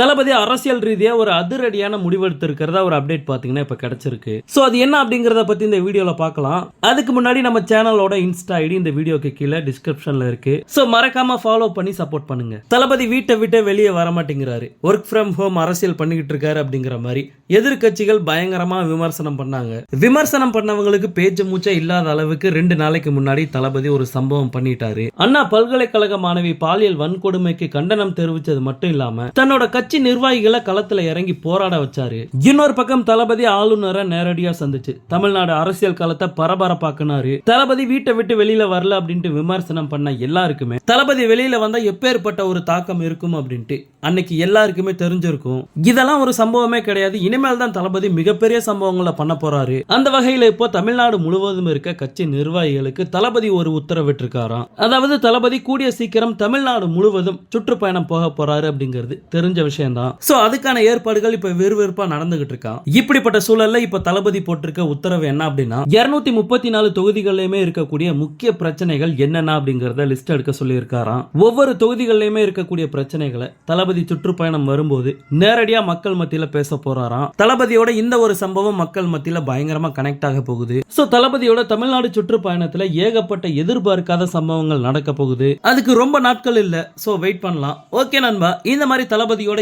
தளபதி அரசியல் ரீதியா ஒரு அதிரடியான முடிவெடுத்திருக்கிறத ஒரு அப்டேட் பாத்தீங்கன்னா இப்போ கிடைச்சிருக்கு. ஸோ அது என்ன அப்படிங்கிறத பற்றி இந்த வீடியோவில் பார்க்கலாம் அதுக்கு முன்னாடி நம்ம சேனலோட இன்ஸ்டா ஐடி இந்த வீடியோக்கு கீழே டிஸ்கிரிப்ஷன்ல இருக்கு. ஸோ மறக்காம ஃபாலோ பண்ணி சப்போர்ட் பண்ணுங்க. தளபதி வீட்டை விட்டு வெளியே வர மாட்டேங்கிறாரு ஒர்க் ஃப்ரம் ஹோம் அரசியல் பண்ணிக்கிட்டு இருக்காரு அப்படிங்கிற மாதிரி எதிர்க்கட்சிகள் பயங்கரமா விமர்சனம் பண்ணாங்க. விமர்சனம் பண்ணவங்களுக்கு பேச்சு மூச்சே இல்லாத அளவுக்கு ரெண்டு நாளைக்கு முன்னாடி தளபதி ஒரு சம்பவம் பண்ணிட்டாரு. அண்ணா பல்கலைக்கழக மாணவி பாலியல் வன்கொடுமைக்கு கண்டனம் தெரிவிச்சது மட்டும் இல்லாம தன்னோட கட்சி நிர்வாகிகளை களத்துல இறங்கி போராட வச்சாரு. இன்னொரு பக்கம் தளபதி ஆளுநரை நேரடியா சந்திச்சு தமிழ்நாடு அரசியல் களத்தை பரபரப்பாக்குனாரு. தளபதி வீட்டை விட்டு வெளியில வரல அப்படின்ட்டு விமர்சனம் பண்ண எல்லாருக்குமே தளபதி வெளியில வந்தா எப்பேற்பட்ட ஒரு தாக்கம் இருக்கும் அப்படின்ட்டு அன்னைக்கு எல்லாருக்குமே தெரிஞ்சிருக்கும். இதெல்லாம் ஒரு சம்பவமே கிடையாது. இனிமேல் தான் தளபதி மிகப்பெரிய சம்பவங்களை பண்ண போறாரு. அந்த வகையில இப்போ தமிழ்நாடு முழுவதும் இருக்க கட்சி நிர்வாகிகளுக்கு தளபதி ஒரு உத்தரவிட்டிருக்காராம். அதாவது தளபதி கூடிய சீக்கிரம் தமிழ்நாடு முழுவதும் சுற்றுப்பயணம் போக போறாரு அப்படிங்கிறது தெரிஞ்ச விஷயம். விஷயம்தான். சோ அதுக்கான ஏற்பாடுகள் இப்ப விறுவிறுப்பா நடந்துகிட்டு இருக்கான் இப்படிப்பட்ட சூழல்ல இப்ப தளபதி போட்டிருக்க உத்தரவு என்ன அப்படின்னா இருநூத்தி முப்பத்தி நாலு தொகுதிகளிலுமே இருக்கக்கூடிய முக்கிய பிரச்சனைகள் என்னென்ன அப்படிங்கறத லிஸ்ட் எடுக்க சொல்லியிருக்காராம். ஒவ்வொரு தொகுதிகளிலுமே இருக்கக்கூடிய பிரச்சனைகளை தளபதி சுற்றுப்பயணம் வரும்போது நேரடியா மக்கள் மத்தியில பேச போறாராம். தளபதியோட இந்த ஒரு சம்பவம் மக்கள் மத்தியில பயங்கரமா கனெக்ட் ஆக போகுது. சோ தளபதியோட தமிழ்நாடு சுற்றுப்பயணத்துல ஏகப்பட்ட எதிர்பார்க்காத சம்பவங்கள் நடக்க போகுது. அதுக்கு ரொம்ப நாட்கள் இல்ல. சோ வெயிட் பண்ணலாம். ஓகே நண்பா. இந்த மாதிரி தளபதியோட